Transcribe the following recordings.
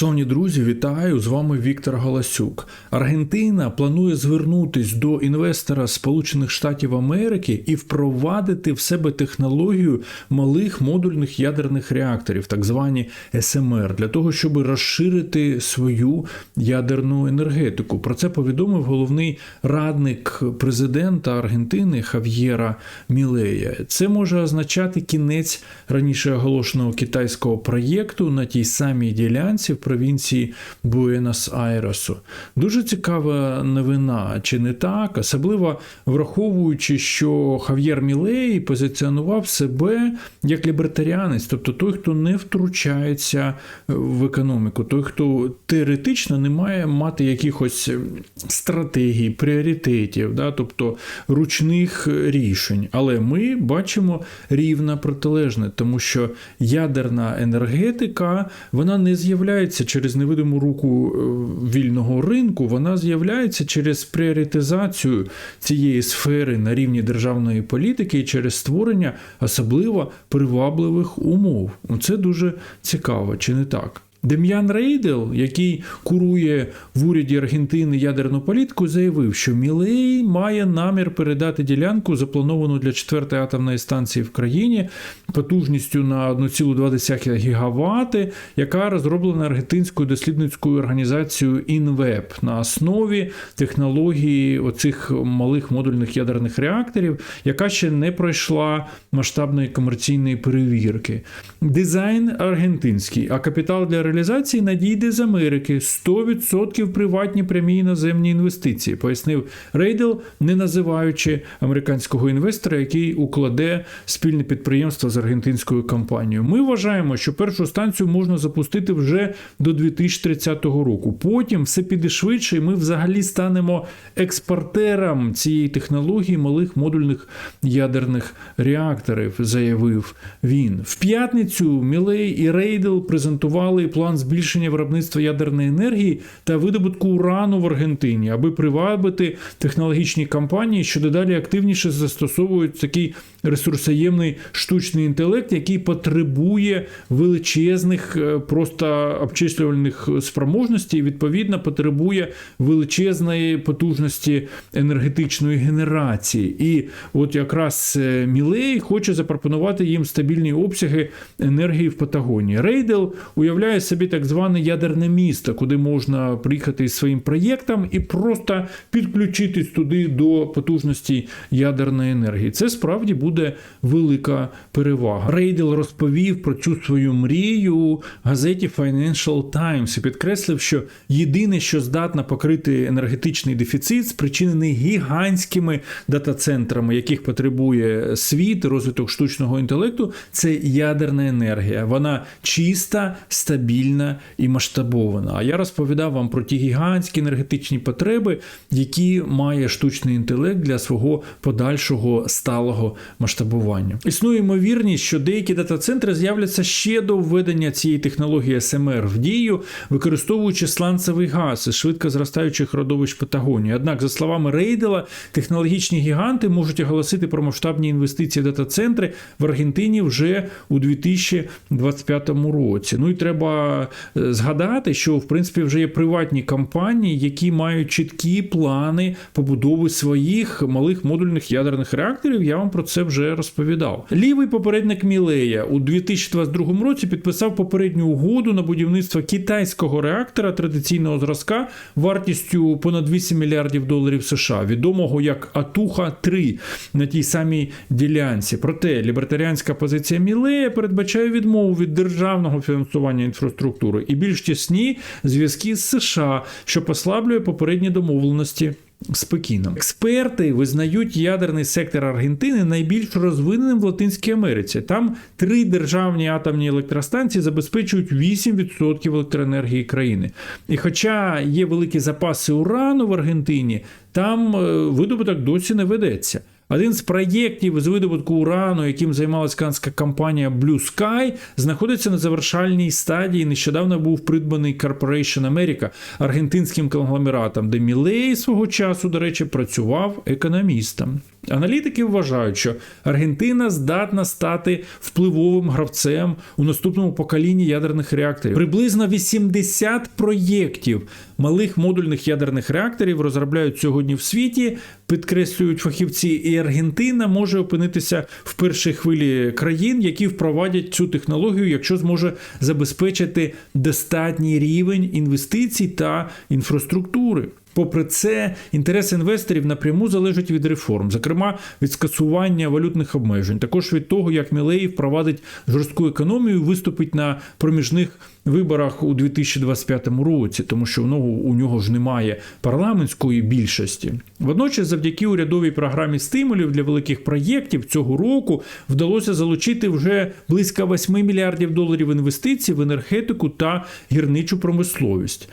Шановні друзі, вітаю! З вами Віктор Галасюк. Аргентина планує звернутись до інвестора Сполучених Штатів Америки і впровадити в себе технологію малих модульних ядерних реакторів, так звані СМР, для того, щоб розширити свою ядерну енергетику. Про це повідомив головний радник президента Аргентини Хав'єра Мілея. Це може означати кінець раніше оголошеного китайського проєкту на тій самій ділянці провінції Буенос-Айресу. Дуже цікава новина, чи не так? Особливо враховуючи, що Хав'єр Мілей позиціонував себе як лібертаріанець, тобто той, хто не втручається в економіку, той, хто теоретично не має мати якихось стратегій, пріоритетів, да? тобто ручних рішень. Але ми бачимо рівно протилежне, тому що ядерна енергетика вона не з'являється через невидиму руку е, вільного ринку, вона з'являється через пріоритизацію цієї сфери на рівні державної політики і через створення особливо привабливих умов. Це дуже цікаво, чи не так? Дем'ян Рейдел, який курує в уряді Аргентини ядерну політику, заявив, що Мілей має намір передати ділянку, заплановану для четвертої атомної станції в країні, потужністю на 1,2 гігавати, яка розроблена аргентинською дослідницькою організацією INVEP на основі технології оцих малих модульних ядерних реакторів, яка ще не пройшла масштабної комерційної перевірки. Дизайн аргентинський, а капітал для реалізації надійде з Америки 100% приватні прямі іноземні інвестиції, пояснив Рейдел, не називаючи американського інвестора, який укладе спільне підприємство з аргентинською компанією. Ми вважаємо, що першу станцію можна запустити вже до 2030 року. Потім все піде швидше, і ми взагалі станемо експортером цієї технології малих модульних ядерних реакторів, заявив він. В п'ятницю Мілей і Рейдел презентували план збільшення виробництва ядерної енергії та видобутку урану в Аргентині, аби привабити технологічні компанії, що дедалі активніше застосовують такий ресурсоємний штучний інтелект, який потребує величезних е, просто обчислювальних спроможностей, і, відповідно потребує величезної потужності енергетичної генерації. І от якраз е, Мілей хоче запропонувати їм стабільні обсяги енергії в Патагонії. Рейдел уявляє собі так зване ядерне місто, куди можна приїхати із своїм проєктом і просто підключитись туди до потужності ядерної енергії. Це справді буде велика перевага. Рейдел розповів про цю свою мрію газеті Financial Times і підкреслив, що єдине, що здатна покрити енергетичний дефіцит, спричинений гігантськими дата-центрами, яких потребує світ, розвиток штучного інтелекту, це ядерна енергія. Вона чиста, стабільна і масштабована. А я розповідав вам про ті гігантські енергетичні потреби, які має штучний інтелект для свого подальшого сталого масштабування. Існує ймовірність, що деякі дата-центри з'являться ще до введення цієї технології СМР в дію, використовуючи сланцевий газ із швидко зростаючих родовищ Патагонії. Однак, за словами Рейдела, технологічні гіганти можуть оголосити про масштабні інвестиції в дата-центри в Аргентині вже у 2025 році. Ну і треба е, згадати, що в принципі вже є приватні компанії, які мають чіткі плани побудови своїх малих модульних ядерних реакторів. Я вам про це вже розповідав. Лівий попередник Мілея у 2022 році підписав попередню угоду на будівництво китайського реактора традиційного зразка вартістю понад 8 мільярдів доларів США, відомого як Атуха 3 на тій самій ділянці. Проте лібертаріанська позиція Мілея передбачає відмову від державного фінансування інфраструктури і більш тісні зв'язки з США, що послаблює попередні домовленості. З Пекіном експерти визнають ядерний сектор Аргентини найбільш розвиненим в Латинській Америці. Там три державні атомні електростанції забезпечують 8% електроенергії країни. І хоча є великі запаси урану в Аргентині, там е, видобуток досі не ведеться. Один з проєктів з видобутку урану, яким займалась канська компанія Blue Sky, знаходиться на завершальній стадії. Нещодавно був придбаний Corporation America аргентинським конгломератом, де Мілей свого часу, до речі, працював економістом. Аналітики вважають, що Аргентина здатна стати впливовим гравцем у наступному поколінні ядерних реакторів. Приблизно 80 проєктів малих модульних ядерних реакторів розробляють сьогодні в світі, підкреслюють фахівці, і Аргентина може опинитися в першій хвилі країн, які впровадять цю технологію, якщо зможе забезпечити достатній рівень інвестицій та інфраструктури. Попри це, інтерес інвесторів напряму залежать від реформ, зокрема від скасування валютних обмежень, також від того, як Мілеї впровадить жорстку економію, виступить на проміжних виборах у 2025 році, тому що у нього, у нього ж немає парламентської більшості. Водночас, завдяки урядовій програмі стимулів для великих проєктів цього року вдалося залучити вже близько 8 мільярдів доларів інвестицій в енергетику та гірничу промисловість.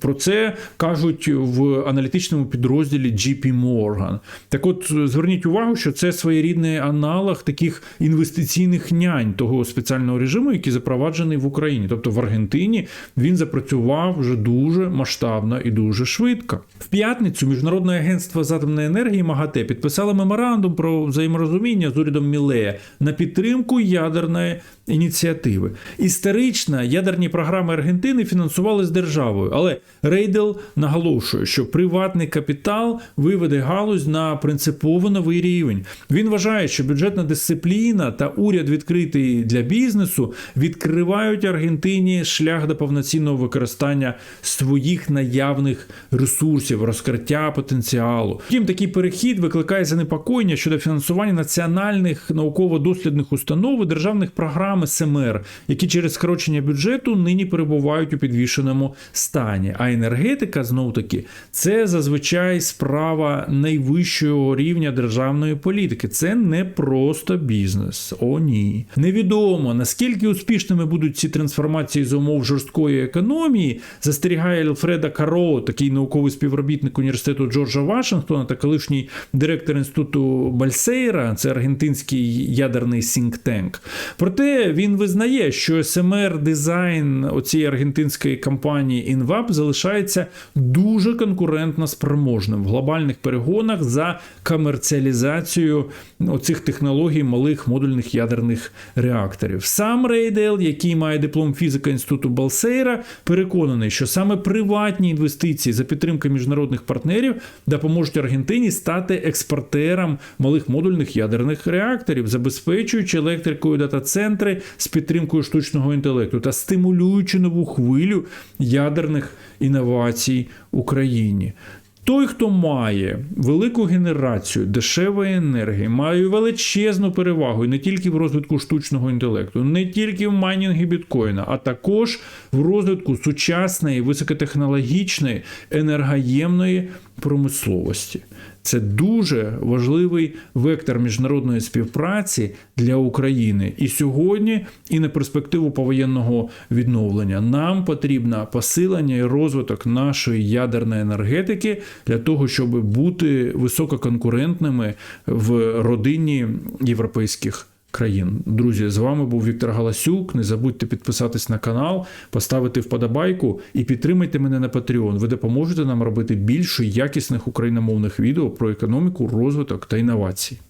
Про це кажуть в аналітичному підрозділі JP Morgan. Так от зверніть увагу, що це своєрідний аналог таких інвестиційних нянь того спеціального режиму, який запроваджений в Україні. Тобто в Аргентині він запрацював вже дуже масштабно і дуже швидко. В п'ятницю Міжнародне агентство з атомної енергії МАГАТЕ підписало меморандум про взаєморозуміння з урядом Мілея на підтримку ядерної ініціативи. Історично ядерні програми Аргентини фінансувалися державою, але Рейдел наголошує, що приватний капітал виведе галузь на принципово новий рівень. Він вважає, що бюджетна дисципліна та уряд відкритий для бізнесу відкривають Аргентині шлях до повноцінного використання своїх наявних ресурсів, розкриття потенціалу. Втім, такий перехід викликає занепокоєння щодо фінансування національних науково-дослідних установ і державних програм СМР, які через скорочення бюджету нині перебувають у підвішеному стані. А енергетика знов таки це зазвичай справа найвищого рівня державної політики. Це не просто бізнес. О, ні. Невідомо наскільки успішними будуть ці трансформації з умов жорсткої економії. Застерігає Альфреда Каро, такий науковий співробітник університету Джорджа Вашингтона та колишній директор інституту Бальсейра, це аргентинський ядерний сінктенк. Проте він визнає, що СМР дизайн оцієї аргентинської компанії InVap залишається дуже конкурентно спроможним в глобальних перегонах за комерціалізацію оцих технологій малих модульних ядерних реакторів. Сам Рейдел, який має диплом фізика інституту Балсейра, переконаний, що саме приватні інвестиції за підтримки міжнародних партнерів допоможуть Аргентині стати експортером малих модульних ядерних реакторів, забезпечуючи електрикою дата-центри з підтримкою штучного інтелекту та стимулюючи нову хвилю ядерних інновацій Україні. Той, хто має велику генерацію дешевої енергії, має величезну перевагу не тільки в розвитку штучного інтелекту, не тільки в майнінгі біткоїна, а також в розвитку сучасної високотехнологічної енергоємної промисловості. Це дуже важливий вектор міжнародної співпраці для України і сьогодні, і на перспективу повоєнного відновлення. Нам потрібно посилення і розвиток нашої ядерної енергетики для того, щоб бути висококонкурентними в родині європейських. Країн, друзі, з вами був Віктор Галасюк. Не забудьте підписатись на канал, поставити вподобайку і підтримайте мене на Patreon. Ви допоможете нам робити більше якісних україномовних відео про економіку, розвиток та інновації.